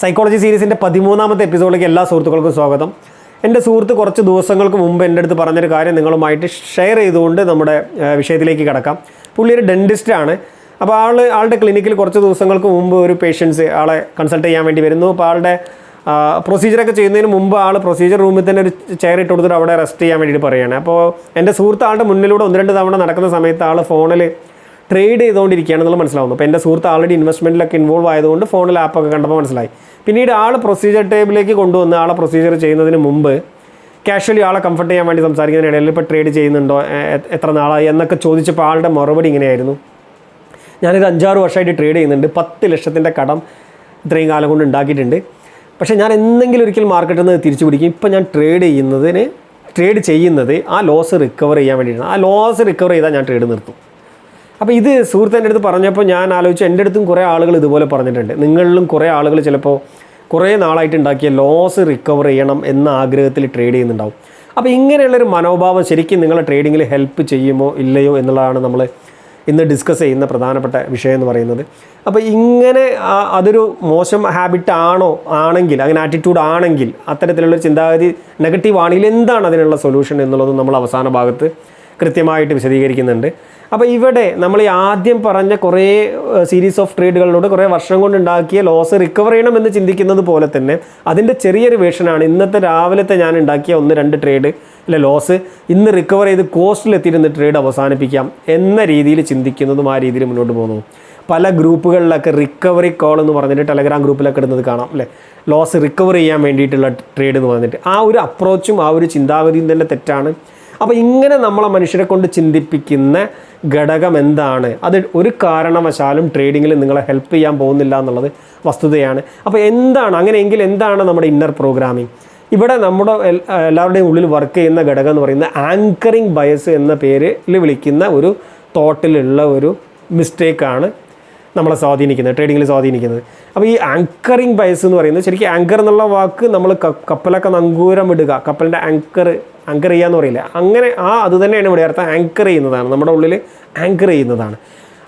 Psychology സീരീസിന്റെ പതിമൂന്നാമത്തെ എപ്പിസോഡിലേക്ക് എല്ലാ സുഹൃത്തുക്കൾക്കും സ്വാഗതം. എന്റെ സുഹൃത്ത് കുറച്ച് ദിവസങ്ങൾക്ക് മുമ്പ് എന്റെ അടുത്ത് പറഞ്ഞൊരു കാര്യം നിങ്ങളുമായിട്ട് ഷെയർ ചെയ്തുകൊണ്ട് നമ്മുടെ വിഷയത്തിലേക്ക് കിടക്കാം. പുള്ളി ഒരു ഡെന്റിസ്റ്റാണ് അപ്പോൾ ആൾ ആളുടെ ക്ലിനിക്കിൽ കുറച്ച് ദിവസങ്ങൾക്ക് മുമ്പ് ഒരു പേഷ്യൻസ് ആളെ കൺസൾട്ട് ചെയ്യാൻ വേണ്ടി വരുന്നു. അപ്പോൾ ആളുടെ പ്രൊസീജിയറൊക്കെ ചെയ്യുന്നതിന് മുമ്പ് ആൾ പ്രൊസീജിയർ റൂമിൽ തന്നെ ഒരു ചെയർ ഇട്ട് കൊടുത്തിട്ട് അവിടെ റെസ്റ്റ് ചെയ്യാൻ വേണ്ടിയിട്ട് പറയുകയാണ്. അപ്പോൾ എന്റെ സുഹൃത്ത് ആളുടെ മുന്നിലൂടെ ഒന്ന് രണ്ട് തവണ നടക്കുന്ന സമയത്ത് ആൾ ഫോണിൽ ട്രേഡ് ചെയ്തുകൊണ്ടിരിക്കുകയാണെന്നുള്ളത് മനസ്സിലാവുന്നു. അപ്പോൾ എന്റെ സുഹൃത്ത് ആൾറെഡി ഇൻവെസ്റ്റ്മെന്റിലൊക്കെ ഇൻവോൾവ് ആയതുകൊണ്ട് ഫോണിൽ ആപ്പൊക്കെ കണ്ടപ്പോൾ മനസ്സിലായി. പിന്നീട് ആൾ പ്രൊസീജിയർ ടേബിളിലേക്ക് കൊണ്ടുവന്ന് ആളെ പ്രൊസീജിയർ ചെയ്യുന്നതിന് മുമ്പ് കാഷ്വലി ആളെ കംഫർട്ട് ചെയ്യാൻ വേണ്ടി സംസാരിക്കുന്നതിനിടയിൽ ഇപ്പോൾ ട്രേഡ് ചെയ്യുന്നുണ്ടോ എത്ര നാളായി എന്നൊക്കെ ചോദിച്ചപ്പോൾ ആളുടെ മറുപടി ഇങ്ങനെയായിരുന്നു. ഞാനൊരു അഞ്ചാറ് വർഷമായിട്ട് ട്രേഡ് ചെയ്യുന്നുണ്ട്. പത്ത് ലക്ഷത്തിന്റെ കടം ഇത്രയും കാലം കൊണ്ട് ഉണ്ടാക്കിയിട്ടുണ്ട്. പക്ഷേ ഞാൻ എന്തെങ്കിലും ഒരിക്കൽ മാർക്കറ്റിൽ നിന്ന് തിരിച്ചു പിടിക്കും. ഇപ്പോൾ ഞാൻ ട്രേഡ് ചെയ്യുന്നതിന് ട്രേഡ് ചെയ്യുന്നത് ആ ലോസ് റിക്കവർ ചെയ്യാൻ വേണ്ടിയിട്ടാണ്. ആ ലോസ് റിക്കവർ ചെയ്താൽ ഞാൻ ട്രേഡ് നിർത്തും. അപ്പോൾ ഇത് സുഹൃത്ത് എന്റെ അടുത്ത് പറഞ്ഞപ്പോൾ ഞാൻ ആലോചിച്ചു എന്റെ അടുത്തും കുറേ ആളുകൾ ഇതുപോലെ പറഞ്ഞിട്ടുണ്ട്. നിങ്ങളിലും കുറേ ആളുകൾ ചിലപ്പോൾ കുറേ നാളായിട്ട് ഉണ്ടാക്കിയ ലോസ് റിക്കവർ ചെയ്യണം എന്ന ആഗ്രഹത്തിൽ ട്രേഡ് ചെയ്യുന്നുണ്ടാവും. അപ്പോൾ ഇങ്ങനെയുള്ളൊരു മനോഭാവം ശരിക്കും നിങ്ങളെ ട്രേഡിങ്ങിൽ ഹെൽപ്പ് ചെയ്യുമോ ഇല്ലയോ എന്നുള്ളതാണ് നമ്മൾ ഇന്ന് ഡിസ്കസ് ചെയ്യുന്ന പ്രധാനപ്പെട്ട വിഷയം എന്ന് പറയുന്നത്. അപ്പോൾ ഇങ്ങനെ അതൊരു മോശം ഹാബിറ്റ് ആണോ? ആണെങ്കിൽ അങ്ങനെ ആറ്റിറ്റ്യൂഡ് ആണെങ്കിൽ അത്തരത്തിലുള്ള ചിന്താഗതി നെഗറ്റീവ് ആണെങ്കിൽ എന്താണ് അതിനുള്ള സൊല്യൂഷൻ എന്നുള്ളത് നമ്മൾ അവസാന ഭാഗത്ത് കൃത്യമായിട്ട് വിശദീകരിക്കുന്നുണ്ട്. അപ്പോൾ ഇവിടെ നമ്മൾ ഈ ആദ്യം പറഞ്ഞ കുറേ സീരീസ് ഓഫ് ട്രേഡുകളിലൂടെ കുറേ വർഷം കൊണ്ടുണ്ടാക്കിയ ലോസ് റിക്കവർ ചെയ്യണമെന്ന് ചിന്തിക്കുന്നത് പോലെ തന്നെ അതിന്റെ ചെറിയൊരു വേഷനാണ് ഇന്നത്തെ രാവിലത്തെ ഞാൻ ഉണ്ടാക്കിയ ഒന്ന് രണ്ട് ട്രേഡ് അല്ലെ ലോസ് ഇന്ന് റിക്കവർ ചെയ്ത് കോസ്റ്റിലെത്തിയിരുന്ന് ട്രേഡ് അവസാനിപ്പിക്കാം എന്ന രീതിയിൽ ചിന്തിക്കുന്നതും ആ രീതിയിൽ മുന്നോട്ട് പോകുന്നു. പല ഗ്രൂപ്പുകളിലൊക്കെ റിക്കവറി കോൾ എന്ന് പറഞ്ഞിട്ട് ടെലഗ്രാം ഗ്രൂപ്പിലൊക്കെ ഇടുന്നത് കാണാം അല്ലേ ലോസ് റിക്കവർ ചെയ്യാൻ വേണ്ടിയിട്ടുള്ള ട്രേഡ് എന്ന് പറഞ്ഞിട്ട്. ആ ഒരു അപ്രോച്ചും ആ ഒരു ചിന്താഗതിയും തന്നെ തെറ്റാണ്. അപ്പോൾ ഇങ്ങനെ നമ്മളെ മനുഷ്യരെ കൊണ്ട് ചിന്തിപ്പിക്കുന്ന ഘടകം എന്താണ്? അത് ഒരു കാരണവശാലും ട്രേഡിങ്ങിൽ നിങ്ങളെ ഹെൽപ്പ് ചെയ്യാൻ പോകുന്നില്ല എന്നുള്ളത് വസ്തുതയാണ്. അപ്പോൾ എന്താണ്? അങ്ങനെയെങ്കിൽ എന്താണ് നമ്മുടെ ഇന്നർ പ്രോഗ്രാമിംഗ് ഇവിടെ നമ്മുടെ എല്ലാവരുടെയും ഉള്ളിൽ വർക്ക് ചെയ്യുന്ന ഘടകം എന്ന് പറയുന്നത് ആങ്കറിങ് ബയസ് എന്ന പേരിൽ വിളിക്കുന്ന ഒരു തോട്ടിലുള്ള ഒരു മിസ്റ്റേക്കാണ് നമ്മളെ സ്വാധീനിക്കുന്നത് ട്രേഡിങ്ങിൽ സ്വാധീനിക്കുന്നത്. അപ്പോൾ ഈ ആങ്കറിങ് ബയസ് എന്ന് പറയുന്നത് ശരിക്കും ആങ്കർ എന്നുള്ള വാക്ക് നമ്മൾ കപ്പലൊക്കെ നങ്കൂരം ഇടുക കപ്പലിന്റെ ആങ്കർ ആങ്കർ ചെയ്യാന്ന് പറയില്ല. അങ്ങനെ ആ അത് തന്നെയാണ് ഇവിടെ അർത്ഥം ആങ്കർ ചെയ്യുന്നതാണ്. നമ്മുടെ ഉള്ളിൽ ആങ്കർ ചെയ്യുന്നതാണ്.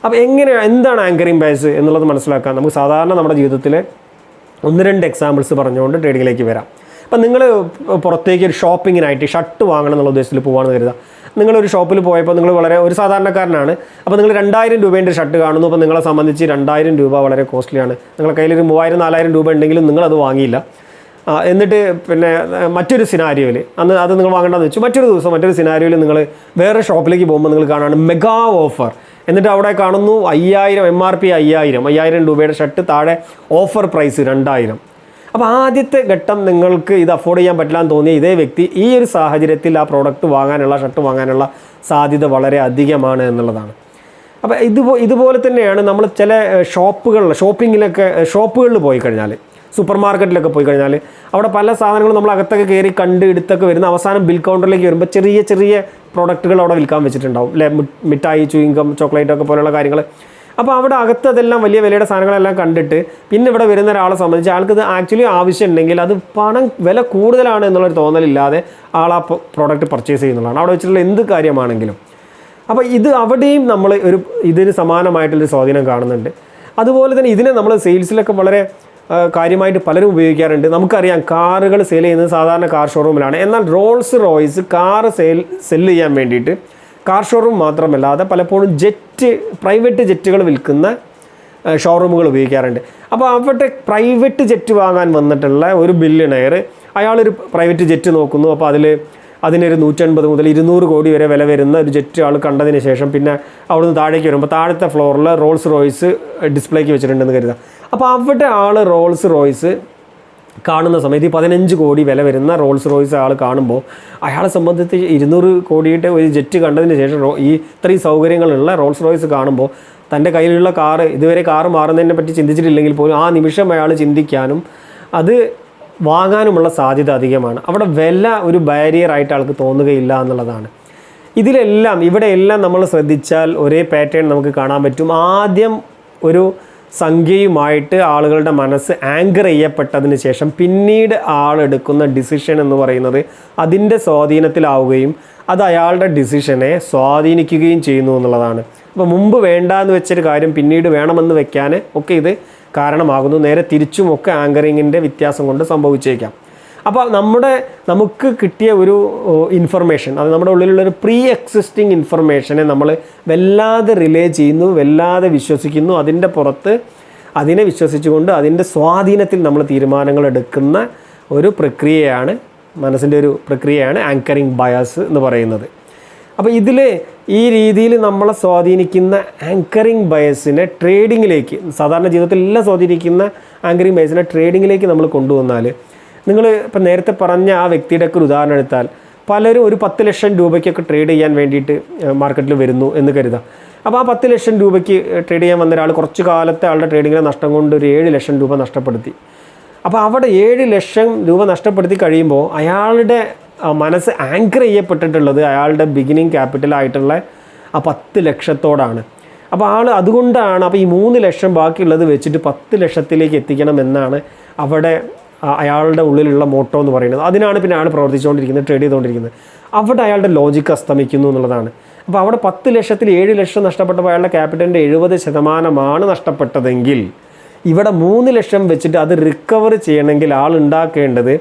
അപ്പോൾ എങ്ങനെ എന്താണ് ആങ്കറിങ് ബയസ് എന്നുള്ളത് മനസ്സിലാക്കാൻ നമുക്ക് സാധാരണ നമ്മുടെ ജീവിതത്തിൽ ഒന്ന് രണ്ട് എക്സാമ്പിൾസ് പറഞ്ഞുകൊണ്ട് ട്രേഡിങ്ങിലേക്ക് വരാം. അപ്പം നിങ്ങൾ പുറത്തേക്ക് ഒരു ഷോപ്പിങ്ങിനായിട്ട് ഷർട്ട് വാങ്ങണം എന്നുള്ള ഉദ്ദേശത്തിൽ പോകുകയാണ് കരുതുക. നിങ്ങളൊരു ഷോപ്പിൽ പോയപ്പോൾ നിങ്ങൾ വളരെ ഒരു സാധാരണക്കാരനാണ്. അപ്പോൾ നിങ്ങൾ രണ്ടായിരം രൂപേന്റെ ഷർട്ട് കാണുന്നു. അപ്പോൾ നിങ്ങളെ സംബന്ധിച്ച് രണ്ടായിരം രൂപ വളരെ കോസ്റ്റ്ലിയാണ് നിങ്ങളുടെ കയ്യിൽ ഒരു മൂവായിരം നാലായിരം രൂപ ഉണ്ടെങ്കിലും നിങ്ങളത് വാങ്ങിയില്ല. എന്നിട്ട് പിന്നെ മറ്റൊരു സിനാരിയോയിൽ അന്ന് അത് നിങ്ങൾ വാങ്ങേണ്ടെന്ന് വെച്ചു. മറ്റൊരു ദിവസം മറ്റൊരു സിനാരിയോയിൽ നിങ്ങൾ വേറെ ഷോപ്പിലേക്ക് പോകുമ്പോൾ നിങ്ങൾ കാണാണ് മെഗാ ഓഫർ എന്നിട്ട് അവിടെ കാണുന്നു അയ്യായിരം എം ആർ പി അയ്യായിരം അയ്യായിരം രൂപയുടെ ഷർട്ട് താഴെ ഓഫർ പ്രൈസ് രണ്ടായിരം. അപ്പോൾ ആദ്യത്തെ ഘട്ടം നിങ്ങൾക്ക് ഇത് അഫോർഡ് ചെയ്യാൻ പറ്റില്ല എന്ന് തോന്നിയ ഇതേ വ്യക്തി ഈ ഒരു സാഹചര്യത്തിൽ ആ പ്രോഡക്റ്റ് വാങ്ങാനുള്ള ഷർട്ട് വാങ്ങാനുള്ള സാധ്യത വളരെ അധികമാണ് എന്നുള്ളതാണ്. അപ്പോൾ ഇതുപോ ഇതുപോലെ തന്നെയാണ് നമ്മൾ ചില ഷോപ്പുകളിൽ ഷോപ്പിങ്ങിലൊക്കെ ഷോപ്പുകളിൽ പോയി കഴിഞ്ഞാൽ സൂപ്പർ മാർക്കറ്റിലൊക്കെ പോയി കഴിഞ്ഞാൽ അവിടെ പല സാധനങ്ങളും നമ്മൾ അകത്തൊക്കെ കയറി കണ്ട് എടുത്തൊക്കെ വരുന്ന അവസാനം ബിൽ കൗണ്ടറിലേക്ക് വരുമ്പോൾ ചെറിയ ചെറിയ പ്രോഡക്റ്റുകൾ അവിടെ വിൽക്കാൻ വെച്ചിട്ടുണ്ടാവും. അല്ലെ മിഠായി ചൂയിങ്കം ചോക്ലേറ്റ് ഒക്കെ പോലുള്ള കാര്യങ്ങൾ അപ്പോൾ അവിടെ അകത്ത് അതെല്ലാം വലിയ വിലയുടെ സാധനങ്ങളെല്ലാം കണ്ടിട്ട് പിന്നെ ഇവിടെ വരുന്ന ഒരാളെ സംബന്ധിച്ച് ആൾക്ക് ഇത് ആക്ച്വലി ആവശ്യം ആവശ്യമുണ്ടെങ്കിൽ അത് പണം വില കൂടുതലാണ് എന്നുള്ളൊരു തോന്നലില്ലാതെ ആൾ ആ പ്രോഡക്റ്റ് പർച്ചേസ് ചെയ്യുന്നതാണ്. അവിടെ വെച്ചിട്ടുള്ള എന്ത് കാര്യമാണെങ്കിലും. അപ്പോൾ ഇത് അവിടെയും നമ്മൾ ഒരു ഇതിന് സമാനമായിട്ടുള്ളൊരു സ്വാധീനം കാണുന്നുണ്ട്. അതുപോലെ തന്നെ ഇതിനെ നമ്മൾ സെയിൽസിലൊക്കെ വളരെ കാര്യമായിട്ട് പലരും ഉപയോഗിക്കാറുണ്ട്. നമുക്കറിയാം കാറുകൾ സെയിൽ ചെയ്യുന്നത് സാധാരണ കാർ ഷോറൂമിലാണ് എന്നാൽ Rolls Royce car sale sell ചെയ്യാൻ വേണ്ടിയിട്ട് കാർ ഷോറൂം മാത്രമല്ലാതെ പലപ്പോഴും ജെറ്റ് പ്രൈവറ്റ് ജെറ്റുകൾ വിൽക്കുന്ന ഷോറൂമുകൾ ഉപയോഗിക്കാറുണ്ട്. അപ്പോൾ അവിടെ പ്രൈവറ്റ് ജെറ്റ് വാങ്ങാൻ വന്നിട്ടുള്ള ഒരു ബില്യണയർ അയാളൊരു പ്രൈവറ്റ് ജെറ്റ് നോക്കുന്നു. അപ്പോൾ അതിൽ അതിനൊരു നൂറ്റൻപത് മുതൽ ഇരുന്നൂറ് കോടി വരെ വില വരുന്ന ഒരു ജെറ്റ് ആൾ കണ്ടതിന് ശേഷം പിന്നെ അവിടുന്ന് താഴേക്ക് വരുമ്പോൾ താഴത്തെ ഫ്ലോറിൽ റോൾസ് റോയ്സ് ഡിസ്പ്ലേക്ക് വെച്ചിട്ടുണ്ടെന്ന് കരുതുക അപ്പോൾ അവിടെ ആൾ റോൾസ് റോയ്സ് കാണുന്ന സമയത്ത് ഈ പതിനഞ്ച് കോടി വില വരുന്ന റോൾസ് റോയ്സ് ആൾ കാണുമ്പോൾ അയാളെ സംബന്ധിച്ച് ഇരുന്നൂറ് കോടിയുടെ ഒരു ജെറ്റ് കണ്ടതിന് ശേഷം ഈ ഇത്രയും സൗകര്യങ്ങളുള്ള റോൾസ് റോയ്സ് കാണുമ്പോൾ തന്റെ കയ്യിലുള്ള കാറ് ഇതുവരെ കാറ് മാറുന്നതിനെ പറ്റി ചിന്തിച്ചിട്ടില്ലെങ്കിൽ പോലും ആ നിമിഷം അയാൾ ചിന്തിക്കാനും അത് വാങ്ങാനുമുള്ള സാധ്യത അധികമാണ്. അവിടെ വില ഒരു ബാരിയറായിട്ട് ആൾക്ക് തോന്നുകയില്ല എന്നുള്ളതാണ്. ഇതിലെല്ലാം ഇവിടെയെല്ലാം നമ്മൾ ശ്രദ്ധിച്ചാൽ ഒരേ പാറ്റേൺ നമുക്ക് കാണാൻ പറ്റും. ആദ്യം ഒരു സംഖ്യയുമായിട്ട് ആളുകളുടെ മനസ്സ് ആങ്കർ ചെയ്യപ്പെട്ടതിന് ശേഷം പിന്നീട് ആളെടുക്കുന്ന ഡിസിഷൻ എന്ന് പറയുന്നത് അതിന്റെ സ്വാധീനത്തിലാവുകയും അത് അയാളുടെ ഡിസിഷനെ സ്വാധീനിക്കുകയും ചെയ്യുന്നു എന്നുള്ളതാണ്. അപ്പോൾ മുമ്പ് വേണ്ട എന്ന് വെച്ചൊരു കാര്യം പിന്നീട് വേണമെന്ന് വെക്കാൻ ഒക്കെ ഇത് കാരണമാകുന്നു. നേരെ തിരിച്ചുമൊക്കെ ആങ്കറിങ്ങിന്റെ വ്യത്യാസം കൊണ്ട് സംഭവിച്ചേക്കാം. അപ്പോൾ നമ്മുടെ നമുക്ക് കിട്ടിയ ഒരു ഇൻഫർമേഷൻ അത് നമ്മുടെ ഉള്ളിലുള്ള ഒരു പ്രീ എക്സിസ്റ്റിംഗ് ഇൻഫർമേഷനെ നമ്മൾ വല്ലാതെ റിലേ ചെയ്യുന്നു വല്ലാതെ വിശ്വസിക്കുന്നു അതിന്റെ പുറത്ത് അതിനെ വിശ്വസിച്ചുകൊണ്ട് അതിന്റെ സ്വാധീനത്തിൽ നമ്മൾ തീരുമാനങ്ങൾ എടുക്കുന്ന ഒരു പ്രക്രിയയാണ് മനസ്സിന്റെ ഒരു പ്രക്രിയയാണ് ആങ്കറിങ് ബയാസ് എന്ന് പറയുന്നത്. അപ്പോൾ ഇതിൽ ഈ രീതിയിൽ നമ്മളെ സ്വാധീനിക്കുന്ന ആങ്കറിങ് ബയസിനെ ട്രേഡിങ്ങിലേക്ക് സാധാരണ ജീവിതത്തിൽ എല്ലാം സ്വാധീനിക്കുന്ന ആങ്കറിങ് ബയസിനെ ട്രേഡിങ്ങിലേക്ക് നമ്മൾ കൊണ്ടുവന്നാൽ നിങ്ങൾ ഇപ്പം നേരത്തെ പറഞ്ഞ ആ വ്യക്തിയുടെ ഒക്കെ ഉദാഹരണം എടുത്താൽ പലരും ഒരു പത്ത് ലക്ഷം രൂപയ്ക്കൊക്കെ ട്രേഡ് ചെയ്യാൻ വേണ്ടിയിട്ട് മാർക്കറ്റിൽ വരുന്നു എന്ന് കരുതാം. അപ്പോൾ ആ പത്ത് ലക്ഷം രൂപയ്ക്ക് ട്രേഡ് ചെയ്യാൻ വന്ന ഒരാൾ കുറച്ച് കാലത്തെ ആളുടെ ട്രേഡിങ്ങിലെ നഷ്ടം കൊണ്ട് ഒരു ഏഴ് ലക്ഷം രൂപ നഷ്ടപ്പെടുത്തി. അപ്പോൾ അവിടെ ഏഴ് ലക്ഷം രൂപ നഷ്ടപ്പെടുത്തി കഴിയുമ്പോൾ അയാളുടെ മനസ്സ് ആങ്കർ ചെയ്യപ്പെട്ടിട്ടുള്ളത് അയാളുടെ ബിഗിനിങ് ക്യാപിറ്റലായിട്ടുള്ള ആ പത്ത് ലക്ഷത്തോടാണ്. അപ്പോൾ ആൾ അതുകൊണ്ടാണ് അപ്പോൾ ഈ മൂന്ന് ലക്ഷം ബാക്കിയുള്ളത് വെച്ചിട്ട് പത്ത് ലക്ഷത്തിലേക്ക് എത്തിക്കണം എന്നാണ് അവിടെ അയാളുടെ ഉള്ളിലുള്ള മോട്ടോ എന്ന് പറയുന്നത്. അതിനാണ് പിന്നെ അയാൾ പ്രവർത്തിച്ചുകൊണ്ടിരിക്കുന്നത് ട്രേഡ് ചെയ്തുകൊണ്ടിരിക്കുന്നത്. അവിടെ അയാളുടെ ലോജിക്ക് അസ്തമിക്കുന്നു എന്നുള്ളതാണ്. അപ്പോൾ അവിടെ പത്ത് ലക്ഷത്തിൽ ഏഴ് ലക്ഷം നഷ്ടപ്പെട്ടപ്പോൾ അയാളുടെ ക്യാപിറ്റലിന്റെ എഴുപത് ശതമാനമാണ് നഷ്ടപ്പെട്ടതെങ്കിൽ ഇവിടെ മൂന്ന് ലക്ഷം വെച്ചിട്ട് അത് റിക്കവർ ചെയ്യണമെങ്കിൽ ആൾ ഉണ്ടാക്കേണ്ടത്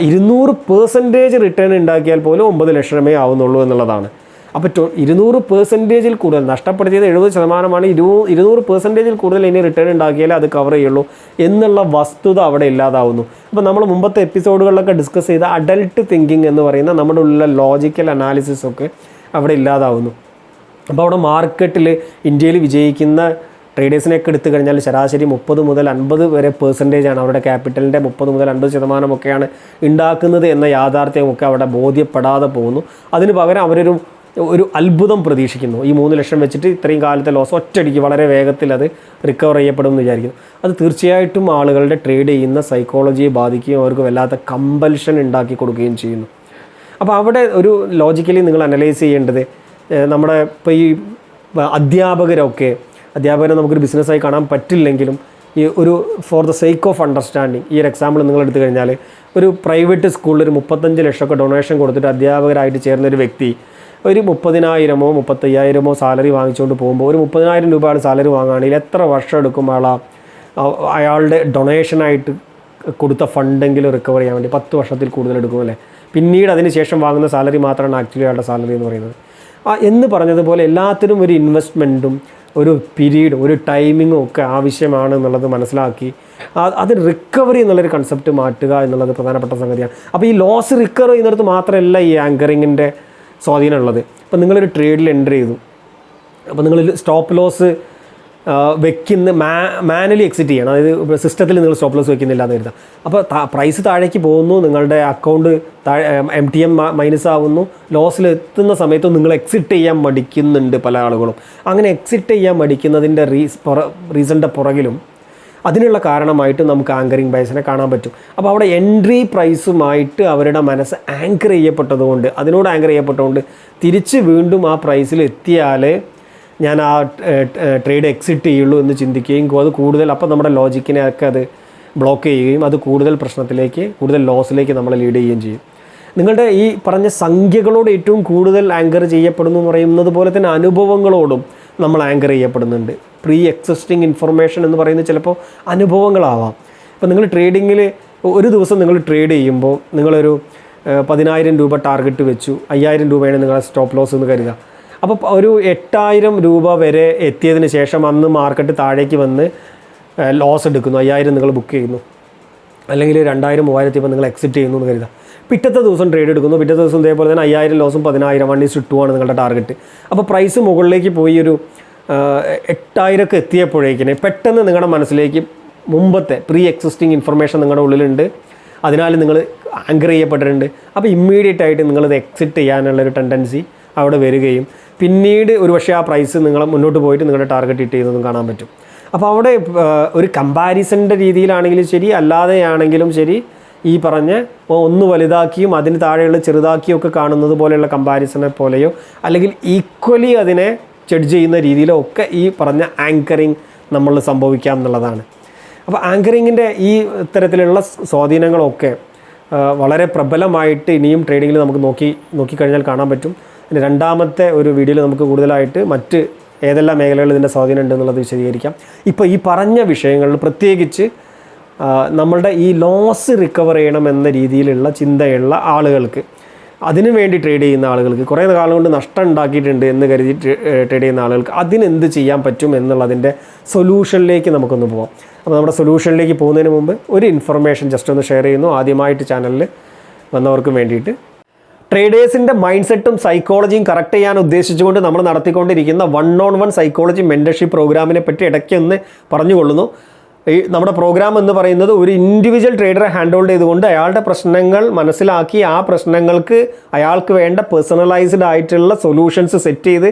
ഇരുന്നൂറ് പേഴ്സന്റേജ് റിട്ടേൺ ഉണ്ടാക്കിയാൽ പോലും ഒമ്പത് ലക്ഷമേ ആവുന്നുള്ളൂ എന്നുള്ളതാണ്. അപ്പോൾ ഇരുന്നൂറ് പെർസെന്റേജിൽ കൂടുതൽ നഷ്ടപ്പെടുത്തിയത് എഴുപത് ശതമാനമാണ്. ഇരു ഇരുന്നൂറ് പെർസെന്റേജിൽ കൂടുതൽ ഇനി റിട്ടേൺ ഉണ്ടാക്കിയാലേ അത് കവർ ചെയ്യുള്ളൂ എന്നുള്ള വസ്തുത അവിടെ ഇല്ലാതാവുന്നു. അപ്പോൾ നമ്മൾ മുമ്പത്തെ എപ്പിസോഡുകളിലൊക്കെ ഡിസ്കസ് ചെയ്ത അഡൽട്ട് തിങ്കിങ് എന്ന് പറയുന്ന നമ്മുടെ ഉള്ള ലോജിക്കൽ അനാലിസിസ് ഒക്കെ അവിടെ ഇല്ലാതാവുന്നു. അപ്പോൾ അവിടെ മാർക്കറ്റിൽ ഇന്ത്യയിൽ വിജയിക്കുന്ന ട്രേഡേഴ്സിനെയൊക്കെ എടുത്തു കഴിഞ്ഞാൽ ശരാശരി മുപ്പത് മുതൽ അൻപത് വരെ ആണ് അവരുടെ ക്യാപിറ്റലിന്റെ മുപ്പത് മുതൽ അൻപത് ശതമാനമൊക്കെയാണ് ഉണ്ടാക്കുന്നത് എന്ന യാഥാർത്ഥ്യമൊക്കെ അവിടെ ബോധ്യപ്പെടാതെ പോകുന്നു. അതിന് പകരം അവരൊരു ഒരു അത്ഭുതം പ്രതീക്ഷിക്കുന്നു. ഈ മൂന്ന് ലക്ഷം വെച്ചിട്ട് ഇത്രയും കാലത്തെ ലോസ് ഒറ്റയടിക്ക് വളരെ വേഗത്തിൽ അത് റിക്കവർ ചെയ്യപ്പെടും എന്ന് വിചാരിക്കുന്നു. അത് തീർച്ചയായിട്ടും ആളുകളുടെ ട്രേഡ് ചെയ്യുന്ന സൈക്കോളജിയെ ബാധിക്കുകയും അവർക്ക് വല്ലാത്ത കമ്പൽഷൻ ഉണ്ടാക്കി കൊടുക്കുകയും ചെയ്യുന്നു. അപ്പോൾ അവിടെ ഒരു ലോജിക്കലി നിങ്ങൾ അനലൈസ് ചെയ്യേണ്ടത് നമ്മുടെ ഇപ്പോൾ ഈ അധ്യാപകരൊക്കെ അധ്യാപകരെ നമുക്കൊരു ബിസിനസ്സായി കാണാൻ പറ്റില്ലെങ്കിലും ഈ ഒരു for the sake of understanding ഈ ഒരു എക്സാമ്പിൾ നിങ്ങൾ എടുത്തു കഴിഞ്ഞാൽ ഒരു പ്രൈവറ്റ് സ്കൂളിൽ ഒരു മുപ്പത്തഞ്ച് ലക്ഷമൊക്കെ ഡൊണേഷൻ കൊടുത്തിട്ട് അധ്യാപകരായിട്ട് ചേർന്ന ഒരു വ്യക്തി ഒരു മുപ്പതിനായിരമോ മുപ്പത്തയ്യായിരമോ സാലറി വാങ്ങിച്ചുകൊണ്ട് പോകുമ്പോൾ ഒരു മുപ്പതിനായിരം രൂപയാണ് സാലറി വാങ്ങുകയാണെങ്കിൽ എത്ര വർഷം എടുക്കും ആൾ ആ- ആ- അയാളുടെ ഡൊണേഷനായിട്ട് കൊടുത്ത ഫണ്ടെങ്കിലും റിക്കവർ ചെയ്യാൻ വേണ്ടി പത്ത് വർഷത്തിൽ കൂടുതൽ എടുക്കും അല്ലേ? പിന്നീട് അതിന് ശേഷം വാങ്ങുന്ന സാലറി മാത്രമാണ് ആക്ച്വലി അയാളുടെ സാലറി എന്ന് പറയുന്നത്. ആ എന്ന് പറഞ്ഞതുപോലെ എല്ലാത്തിനും ഒരു ഇൻവെസ്റ്റ്മെന്റും ഒരു പീരീഡും ഒരു ടൈമിങ്ങും ഒക്കെ ആവശ്യമാണ് എന്നുള്ളത് മനസ്സിലാക്കി അത് റിക്കവറി എന്നുള്ളൊരു കൺസെപ്റ്റ് മാറ്റുക എന്നുള്ളത് പ്രധാനപ്പെട്ട സംഗതിയാണ്. അപ്പോൾ ഈ ലോസ് റിക്കവർ ചെയ്യുന്നിടത്ത് മാത്രമല്ല ഈ ആങ്കറിങ്ങിന്റെ സ്വാധീനം അപ്പോൾ നിങ്ങളൊരു ട്രേഡിൽ എന്റർ ചെയ്തു. അപ്പോൾ നിങ്ങൾ സ്റ്റോപ്പ് ലോസ് വെക്കുന്ന മാ മാനുവലി എക്സിറ്റ് ചെയ്യണം. അതായത് സിസ്റ്റത്തിൽ നിങ്ങൾ സ്റ്റോപ്പ് ലോസ് വെക്കുന്നില്ല എന്ന് കരുതാം. അപ്പോൾ പ്രൈസ് താഴേക്ക് പോകുന്നു നിങ്ങളുടെ അക്കൗണ്ട് താഴെ എം ടി എം മൈനസ് ആവുന്നു. ലോസിൽ എത്തുന്ന സമയത്ത് നിങ്ങൾ എക്സിറ്റ് ചെയ്യാൻ മടിക്കുന്നുണ്ട് പല ആളുകളും. അങ്ങനെ എക്സിറ്റ് ചെയ്യാൻ മടിക്കുന്നതിന്റെ റീസ് റീസണിന്റെ പുറകിലും അതിനുള്ള കാരണമായിട്ട് നമുക്ക് ആങ്കറിങ് ബയസിനെ കാണാൻ പറ്റും. അപ്പോൾ അവിടെ എൻട്രി പ്രൈസുമായിട്ട് അവരുടെ മനസ്സ് ആങ്കർ ചെയ്യപ്പെട്ടതുകൊണ്ട് അതിനോട് ആങ്കർ ചെയ്യപ്പെട്ടതുകൊണ്ട് തിരിച്ച് വീണ്ടും ആ പ്രൈസിൽ എത്തിയാലേ ഞാൻ ആ ട്രേഡ് എക്സിറ്റ് ചെയ്യുള്ളൂ എന്ന് ചിന്തിക്കുകയും അത് കൂടുതൽ അപ്പോൾ നമ്മുടെ ലോജിക്കിനെ ഒക്കെ അത് ബ്ലോക്ക് ചെയ്യുകയും അത് കൂടുതൽ പ്രശ്നത്തിലേക്ക് കൂടുതൽ ലോസിലേക്ക് നമ്മളെ ലീഡ് ചെയ്യുകയും ചെയ്യും. നിങ്ങളുടെ ഈ പറഞ്ഞ സംഖ്യകളോട് ഏറ്റവും കൂടുതൽ ആങ്കർ ചെയ്യപ്പെടുന്നു എന്ന് പറയുന്നത് പോലെ തന്നെ അനുഭവങ്ങളോടും നമ്മൾ ആങ്കർ ചെയ്യപ്പെടുന്നുണ്ട്. പ്രീ എക്സിസ്റ്റിംഗ് ഇൻഫർമേഷൻ എന്ന് പറയുന്നത് ചിലപ്പോൾ അനുഭവങ്ങളാവാം. ഇപ്പോൾ നിങ്ങൾ ട്രേഡിങ്ങിൽ ഒരു ദിവസം നിങ്ങൾ ട്രേഡ് ചെയ്യുമ്പോൾ നിങ്ങളൊരു പതിനായിരം രൂപ ടാർഗറ്റ് വെച്ചു. അയ്യായിരം രൂപയാണ് നിങ്ങളുടെ സ്റ്റോപ്പ് ലോസ് എന്ന് കരുതുക. അപ്പോൾ ഒരു എട്ടായിരം രൂപ വരെ എത്തിയതിന് ശേഷം അന്ന് മാർക്കറ്റ് താഴേക്ക് വന്ന് ലോസ് എടുക്കുന്നു. അയ്യായിരം നിങ്ങൾ ബുക്ക് ചെയ്യുന്നു. അല്ലെങ്കിൽ രണ്ടായിരം മൂവായിരത്തി ഇപ്പോൾ നിങ്ങൾ എക്സിറ്റ് ചെയ്യുന്നു എന്ന് കരുതുക. പിറ്റത്തെ ദിവസം ട്രേഡ് എടുക്കുന്നു. പിറ്റത്തെ ദിവസം ഇതേപോലെ തന്നെ അയ്യായിരം ലോസും പതിനായിരം വൺ ഈസ് ടു ആണ് നിങ്ങളുടെ ടാർഗറ്റ് അപ്പോൾ പ്രൈസ് മുകളിലേക്ക് പോയി ഒരു എട്ടായിരമൊക്കെ എത്തിയപ്പോഴേക്കിന് പെട്ടെന്ന് നിങ്ങളുടെ മനസ്സിലേക്ക് മുമ്പത്തെ പ്രീ എക്സിസ്റ്റിംഗ് ഇൻഫർമേഷൻ നിങ്ങളുടെ ഉള്ളിലുണ്ട്. അതിനാൽ നിങ്ങൾ ആങ്കർ ചെയ്യപ്പെട്ടിട്ടുണ്ട്. അപ്പോൾ ഇമ്മീഡിയറ്റ് ആയിട്ട് നിങ്ങളത് എക്സിറ്റ് ചെയ്യാനുള്ളൊരു ടെൻഡൻസി അവിടെ വരികയും പിന്നീട് ഒരു പക്ഷേ ആ പ്രൈസ് നിങ്ങൾ മുന്നോട്ട് പോയിട്ട് നിങ്ങളുടെ ടാർഗറ്റ് ഹിറ്റ് ചെയ്യുന്നതും കാണാൻ പറ്റും. അപ്പോൾ അവിടെ ഒരു കമ്പാരിസന്റെ രീതിയിലാണെങ്കിലും ശരി അല്ലാതെയാണെങ്കിലും ശരി ഈ പറഞ്ഞ ഒന്ന് വലുതാക്കിയും അതിന് താഴെയുള്ള ചെറുതാക്കിയും ഒക്കെ കാണുന്നത് പോലെയുള്ള കമ്പാരിസനെ പോലെയോ അല്ലെങ്കിൽ ഈക്വലി അതിനെ ജഡ്ജ് ചെയ്യുന്ന രീതിയിലോ ഒക്കെ ഈ പറഞ്ഞ ആങ്കറിങ് നമ്മൾ സംഭവിക്കാം എന്നുള്ളതാണ്. അപ്പോൾ ആങ്കറിങ്ങിന്റെ ഈ തരത്തിലുള്ള സ്വാധീനങ്ങളൊക്കെ വളരെ പ്രബലമായിട്ട് ഇനിയും ട്രേഡിങ്ങിൽ നമുക്ക് നോക്കി നോക്കിക്കഴിഞ്ഞാൽ കാണാൻ പറ്റും. രണ്ടാമത്തെ ഒരു വീഡിയോയിൽ നമുക്ക് കൂടുതലായിട്ട് മറ്റ് ഏതെല്ലാം മേഖലകളിൽ ഇതിന്റെ സ്വാധീനം ഉണ്ടെന്നുള്ളത് വിശദീകരിക്കാം. ഇപ്പോൾ ഈ പറഞ്ഞ വിഷയങ്ങളിൽ പ്രത്യേകിച്ച് നമ്മളുടെ ഈ ലോസ് റിക്കവർ ചെയ്യണം എന്ന രീതിയിലുള്ള ചിന്തയുള്ള ആളുകൾക്ക് അതിനു വേണ്ടി ട്രേഡ് ചെയ്യുന്ന ആളുകൾക്ക് കുറേ കാലം കൊണ്ട് നഷ്ടം ഉണ്ടാക്കിയിട്ടുണ്ട് എന്ന് കരുതി ട്രേഡ് ചെയ്യുന്ന ആളുകൾക്ക് അതിനെന്ത് ചെയ്യാൻ പറ്റും എന്നുള്ളതിന്റെ സൊല്യൂഷനിലേക്ക് നമുക്കൊന്ന് പോകാം അപ്പോൾ നമ്മുടെ സൊല്യൂഷനിലേക്ക് പോകുന്നതിന് മുമ്പ് ഒരു ഇൻഫർമേഷൻ ജസ്റ്റ് ഒന്ന് ഷെയർ ചെയ്യുന്നു. ആദ്യമായിട്ട് ചാനലിൽ വന്നവർക്ക് വേണ്ടിയിട്ട്. ട്രേഡേഴ്സിന്റെ മൈൻഡ് സെറ്റും സൈക്കോളജിയും കറക്റ്റ് ചെയ്യാൻ ഉദ്ദേശിച്ചുകൊണ്ട് നമ്മൾ നടത്തിക്കൊണ്ടിരിക്കുന്ന one on one psychology mentorship പ്രോഗ്രാമിനെ പറ്റി ഇടയ്ക്ക് ഒന്ന് പറഞ്ഞുകൊള്ളുന്നു. ഈ നമ്മുടെ പ്രോഗ്രാം എന്ന് പറയുന്നത് ഒരു ഇൻഡിവിജ്വൽ ട്രേഡറെ ഹാൻഡ് ഹോൾഡ് ചെയ്തുകൊണ്ട് അയാളുടെ പ്രശ്നങ്ങൾ മനസ്സിലാക്കി ആ പ്രശ്നങ്ങൾക്ക് അയാൾക്ക് വേണ്ട പേഴ്സണലൈസ്ഡ് ആയിട്ടുള്ള സൊല്യൂഷൻസ് സെറ്റ് ചെയ്ത്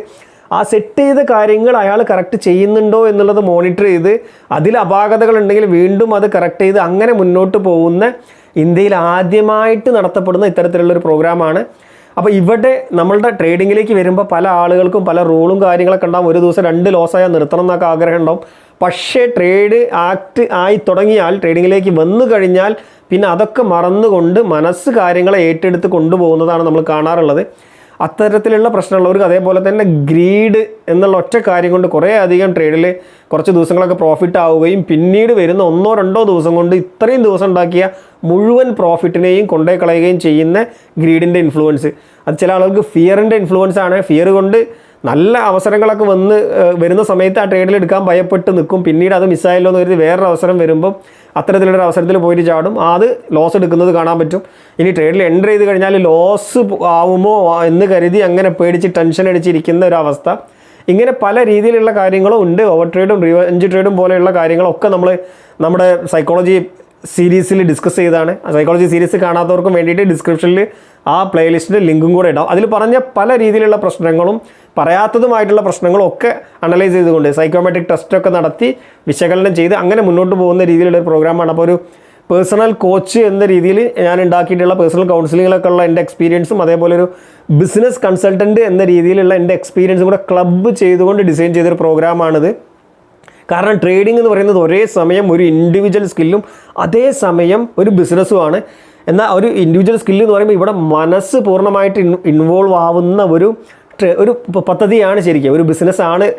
ആ സെറ്റ് ചെയ്ത കാര്യങ്ങൾ അയാൾ കറക്റ്റ് ചെയ്യുന്നുണ്ടോ എന്നുള്ളത് മോണിറ്റർ ചെയ്ത് അതിൽ അപാകതകൾ ഉണ്ടെങ്കിൽ വീണ്ടും അത് കറക്റ്റ് ചെയ്ത് അങ്ങനെ മുന്നോട്ട് പോകുന്ന ഇന്ത്യയിൽ ആദ്യമായിട്ട് നടത്തപ്പെടുന്ന ഇത്തരത്തിലുള്ളൊരു പ്രോഗ്രാമാണ് അപ്പോൾ ഇവിടെ നമ്മളുടെ ട്രേഡിങ്ങിലേക്ക് വരുമ്പോൾ പല ആളുകൾക്കും പല റൂളും കാര്യങ്ങളൊക്കെ ഉണ്ടാകും ഒരു ദിവസം രണ്ട് ലോസ് ലോസായാൽ നിർത്തണം എന്നൊക്കെ ആഗ്രഹം ഉണ്ടാവും. പക്ഷേ ട്രേഡ് ആക്ട് ആയി തുടങ്ങിയാൽ ട്രേഡിങ്ങിലേക്ക് വന്നു കഴിഞ്ഞാൽ പിന്നെ അതൊക്കെ മറന്നുകൊണ്ട് മനസ്സ് കാര്യങ്ങളെ ഏറ്റെടുത്ത് കൊണ്ടുപോകുന്നതാണ് നമ്മൾ കാണാറുള്ളത്. അത്തരത്തിലുള്ള പ്രശ്നമുള്ളവർക്ക് അതേപോലെ തന്നെ ഗ്രീഡ് എന്നുള്ള ഒറ്റ കാര്യം കൊണ്ട് കുറേ അധികം ട്രേഡിൽ കുറച്ച് ദിവസങ്ങളൊക്കെ പ്രോഫിറ്റ് ആവുകയും പിന്നീട് വരുന്ന ഒന്നോ രണ്ടോ ദിവസം കൊണ്ട് ഇത്രയും ദിവസം ഉണ്ടാക്കിയ മുഴുവൻ പ്രോഫിറ്റിനെയും കൊണ്ടേ കളയുകയും ചെയ്യുന്ന ഗ്രീഡിന്റെ ഇൻഫ്ലുവൻസ് അത് ചില ആളുകൾക്ക് ഫിയറിന്റെ ഇൻഫ്ലുവൻസ് ആണ്. ഫിയർ കൊണ്ട് നല്ല അവസരങ്ങളൊക്കെ വന്ന് വരുന്ന സമയത്ത് ആ ട്രേഡിൽ എടുക്കാൻ ഭയപ്പെട്ട് നിൽക്കും. പിന്നീട് അത് മിസ്സായല്ലോ എന്ന് കരുതി വേറൊരു അവസരം വരുമ്പം അത്തരത്തിലുള്ളൊരു അവസരത്തിൽ പോയിട്ട് ചാടും. അത് ലോസ് എടുക്കുന്നത് കാണാൻ പറ്റും. ഇനി ട്രേഡിൽ എന്റർ ചെയ്ത് കഴിഞ്ഞാൽ ലോസ് ആവുമോ എന്ന് കരുതി അങ്ങനെ പേടിച്ച് ടെൻഷൻ അടിച്ചിരിക്കുന്ന ഒരു അവസ്ഥ. ഇങ്ങനെ പല രീതിയിലുള്ള കാര്യങ്ങളും ഉണ്ട്. ഓവർ ട്രേഡും റിവഞ്ച് ട്രേഡും പോലെയുള്ള കാര്യങ്ങളൊക്കെ നമ്മൾ നമ്മുടെ സൈക്കോളജി സീരീസിൽ ഡിസ്കസ് ചെയ്താണ്. സൈക്കോളജി സീരീസ് കാണാത്തവർക്കും വേണ്ടിയിട്ട് ഡിസ്ക്രിപ്ഷനിൽ ആ പ്ലേലിസ്റ്റിന്റെ ലിങ്കും കൂടെ ഇടാം. അതിൽ പറഞ്ഞ പല രീതിയിലുള്ള പ്രശ്നങ്ങളും പറയാത്തതുമായിട്ടുള്ള പ്രശ്നങ്ങളും ഒക്കെ അനലൈസ് ചെയ്തുകൊണ്ട് സൈക്കോമെട്രിക് ടെസ്റ്റൊക്കെ നടത്തി വിശകലനം ചെയ്ത് അങ്ങനെ മുന്നോട്ട് പോകുന്ന രീതിയിലുള്ള ഒരു പ്രോഗ്രാമാണ് അപ്പോൾ ഒരു പേഴ്സണൽ കോച്ച് എന്ന രീതിയിൽ ഞാൻ ഉണ്ടാക്കിയിട്ടുള്ള പേഴ്സണൽ കൗൺസിലിങ്ങിലൊക്കെ ഉള്ള എന്റെ എക്സ്പീരിയൻസും അതേപോലെ ഒരു ബിസിനസ് കൺസൾട്ടന്റ് എന്ന രീതിയിലുള്ള എന്റെ എക്സ്പീരിയൻസും കൂടെ ക്ലബ്ബ് ചെയ്തുകൊണ്ട് ഡിസൈൻ ചെയ്തൊരു പ്രോഗ്രാമാണിത് കാരണം ട്രേഡിംഗ് എന്ന് പറയുന്നത് ഒരേ സമയം ഒരു ഇൻഡിവിജ്വൽ സ്കില്ലും അതേ സമയം ഒരു ബിസിനസ്സുമാണ് എന്നാൽ ഒരു ഇൻഡിവിജ്വൽ സ്കില്ല് എന്ന് പറയുമ്പോൾ ഇവിടെ മനസ്സ് പൂർണമായിട്ട് ഇൻവോൾവ് ആവുന്ന ഒരു ഒരു പദ്ധതിയാണ് ശരിക്കും. ഒരു ബിസിനസ്സാണ്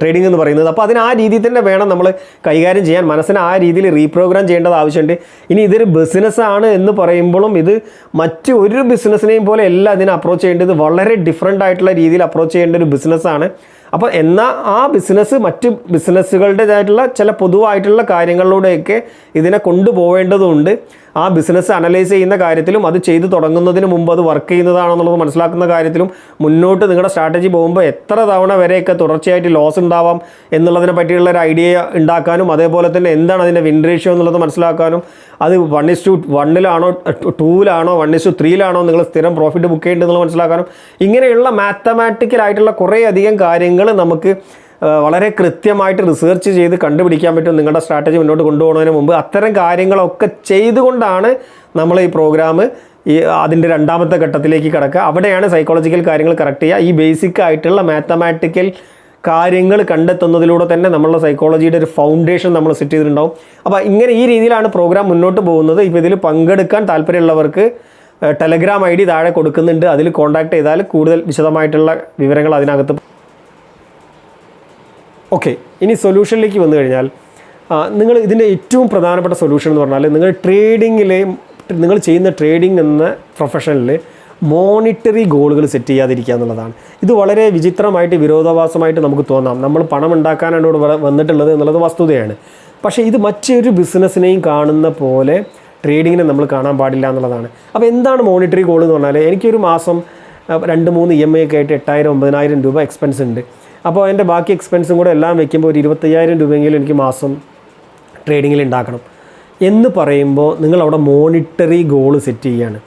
ട്രേഡിംഗ് എന്ന് പറയുന്നത്. അപ്പോൾ അതിന് ആ രീതിയിൽ തന്നെ വേണം നമ്മൾ കൈകാര്യം ചെയ്യാൻ. മനസ്സിനെ ആ രീതിയിൽ റീപ്രോഗ്രാം ചെയ്യേണ്ടത് ആവശ്യമുണ്ട്. ഇനി ഇതൊരു ബിസിനസ്സാണ് എന്ന് പറയുമ്പോഴും ഇത് മറ്റ് ഒരു ബിസിനസ്സിനെയും പോലെ അല്ല അതിനെ അപ്രോച്ച് ചെയ്യേണ്ടത്. വളരെ ഡിഫറെന്റ് ആയിട്ടുള്ള രീതിയിൽ അപ്രോച്ച് ചെയ്യേണ്ട ഒരു ബിസിനസ്സാണ് അപ്പോൾ എന്നാൽ ആ ബിസിനസ് മറ്റ് ബിസിനസ്സുകളുടേതായിട്ടുള്ള ചില പൊതുവായിട്ടുള്ള കാര്യങ്ങളിലൂടെയൊക്കെ ഇതിനെ കൊണ്ടുപോവേണ്ടതുണ്ട് ആ ബിസിനസ് അനലൈസ് ചെയ്യുന്ന കാര്യത്തിലും അത് ചെയ്തു തുടങ്ങുന്നതിന് മുമ്പ് അത് വർക്ക് ചെയ്യുന്നതാണെന്നുള്ളത് മനസ്സിലാക്കുന്ന കാര്യത്തിലും മുന്നോട്ട് നിങ്ങളുടെ സ്ട്രാറ്റജി പോകുമ്പോൾ എത്ര തവണ വരെയൊക്കെ തുടർച്ചയായിട്ട് ലോസ് ഉണ്ടാവാം എന്നുള്ളതിനെ പറ്റിയുള്ള ഒരു ഐഡിയ ഉണ്ടാക്കാനും അതേപോലെ തന്നെ എന്താണ് അതിന്റെ വിൻ റേഷ്യോ എന്നുള്ളത് മനസ്സിലാക്കാനും അത് വൺ ഇസ് ടു വണ്ണിലാണോ ടൂവിലാണോ വൺ ഇസ് ടു ത്രീയിലാണോ നിങ്ങൾ സ്ഥിരം പ്രോഫിറ്റ് ബുക്ക് ചെയ്യേണ്ടതെന്നുള്ളത് മനസ്സിലാക്കാനും ഇങ്ങനെയുള്ള മാത്തമാറ്റിക്കലായിട്ടുള്ള കുറേ അധികം കാര്യങ്ങൾ നമുക്ക് വളരെ കൃത്യമായിട്ട് റിസർച്ച് ചെയ്ത് കണ്ടുപിടിക്കാൻ പറ്റും നിങ്ങളുടെ സ്ട്രാറ്റജി മുന്നോട്ട് കൊണ്ടുപോകുന്നതിന് മുമ്പ്. അത്തരം കാര്യങ്ങളൊക്കെ ചെയ്തുകൊണ്ടാണ് നമ്മൾ ഈ പ്രോഗ്രാം ഈ അതിന്റെ രണ്ടാമത്തെ ഘട്ടത്തിലേക്ക് കിടക്കുക. അവിടെയാണ് സൈക്കോളജിക്കൽ കാര്യങ്ങൾ കറക്റ്റ് ചെയ്യുക. ഈ ബേസിക് ആയിട്ടുള്ള മാത്തമാറ്റിക്കൽ കാര്യങ്ങൾ കണ്ടെത്തുന്നതിലൂടെ തന്നെ നമ്മളുടെ സൈക്കോളജിയുടെ ഒരു ഫൗണ്ടേഷൻ നമ്മൾ സെറ്റ് ചെയ്തിട്ടുണ്ടാവും. അപ്പോൾ ഇങ്ങനെ ഈ രീതിയിലാണ് പ്രോഗ്രാം മുന്നോട്ട് പോകുന്നത്. ഇപ്പോൾ ഇതിൽ പങ്കെടുക്കാൻ താല്പര്യമുള്ളവർക്ക് ടെലഗ്രാം ഐ ഡി താഴെ കൊടുക്കുന്നുണ്ട്. അതിൽ കോൺടാക്ട് ചെയ്താൽ കൂടുതൽ വിശദമായിട്ടുള്ള വിവരങ്ങൾ അതിനകത്ത് ഓക്കെ ഇനി സൊല്യൂഷനിലേക്ക് വന്നു കഴിഞ്ഞാൽ നിങ്ങൾ ഇതിന്റെ ഏറ്റവും പ്രധാനപ്പെട്ട സൊല്യൂഷൻ എന്ന് പറഞ്ഞാൽ നിങ്ങൾ ട്രേഡിങ്ങിലെ നിങ്ങൾ ചെയ്യുന്ന ട്രേഡിംഗ് എന്ന പ്രൊഫഷനിൽ മോണിറ്ററി ഗോളുകൾ സെറ്റ് ചെയ്യാതിരിക്കുക എന്നുള്ളതാണ്. ഇത് വളരെ വിചിത്രമായിട്ട് വിരോധാഭാസമായിട്ട് നമുക്ക് തോന്നാം. നമ്മൾ പണം ഉണ്ടാക്കാനാണ് ഇവിടെ വന്നിട്ടുള്ളത് എന്നുള്ളത് വസ്തുതയാണ്. പക്ഷേ ഇത് മറ്റൊരു ബിസിനസ്സിനെയും കാണുന്ന പോലെ ട്രേഡിങ്ങിനെ നമ്മൾ കാണാൻ പാടില്ല എന്നുള്ളതാണ്. അപ്പോൾ എന്താണ് മോണിറ്ററി ഗോൾ എന്ന് പറഞ്ഞാൽ എനിക്കൊരു മാസം രണ്ട് മൂന്ന് ഇ എം ഐ ഒക്കെ ആയിട്ട് എട്ടായിരം ഒമ്പതിനായിരം രൂപ എക്സ്പെൻസ് ഉണ്ട്. അപ്പോൾ എന്റെ ബാക്കി എക്സ്പെൻസും കൂടെ എല്ലാം വെക്കുമ്പോൾ ഒരു ഇരുപത്തയ്യായിരം രൂപയെങ്കിലും എനിക്ക് മാസം ട്രേഡിങ്ങിൽ ഉണ്ടാക്കണം എന്ന് പറയുമ്പോൾ നിങ്ങൾ അവിടെ മോണിറ്ററി ഗോൾ സെറ്റ് ചെയ്യുകയാണ്.